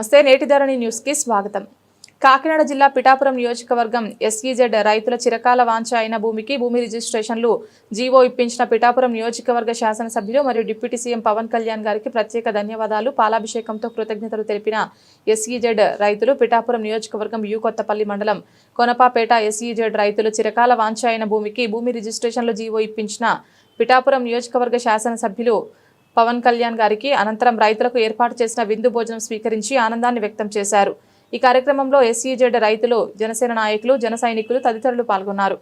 నమస్తే. నేటి ధరణి స్వాగతం. కాకినాడ జిల్లా పిఠాపురం నియోజకవర్గం ఎస్ఈజెడ్ రైతుల చిరకాల వాంఛ అయిన భూమికి భూమి రిజిస్ట్రేషన్లు జీవో ఇప్పించిన పిఠాపురం నియోజకవర్గ శాసనసభ్యులు మరియు డిప్యూటీ సీఎం పవన్ కళ్యాణ్ గారికి ప్రత్యేక ధన్యవాదాలు. పాలాభిషేకంతో కృతజ్ఞతలు తెలిపిన ఎస్ఈజెడ్ రైతులు పిఠాపురం నియోజకవర్గం యు కొత్తపల్లి మండలం కొనపాపేట ఎస్ఈజెడ్ రైతులు చిరకాల వాంఛ అయిన భూమికి భూమి రిజిస్ట్రేషన్లు జీవో ఇప్పించిన పిఠాపురం నియోజకవర్గ శాసనసభ్యులు పవన్ కళ్యాణ్ గారికి అనంతరం రైతులకు ఏర్పాటు చేసిన విందు భోజనం స్వీకరించి ఆనందాన్ని వ్యక్తం చేశారు. ఈ కార్యక్రమంలో ఎస్ఈజెడ్ రైతులు జనసేన నాయకులు జన సైనికులు తదితరులు పాల్గొన్నారు.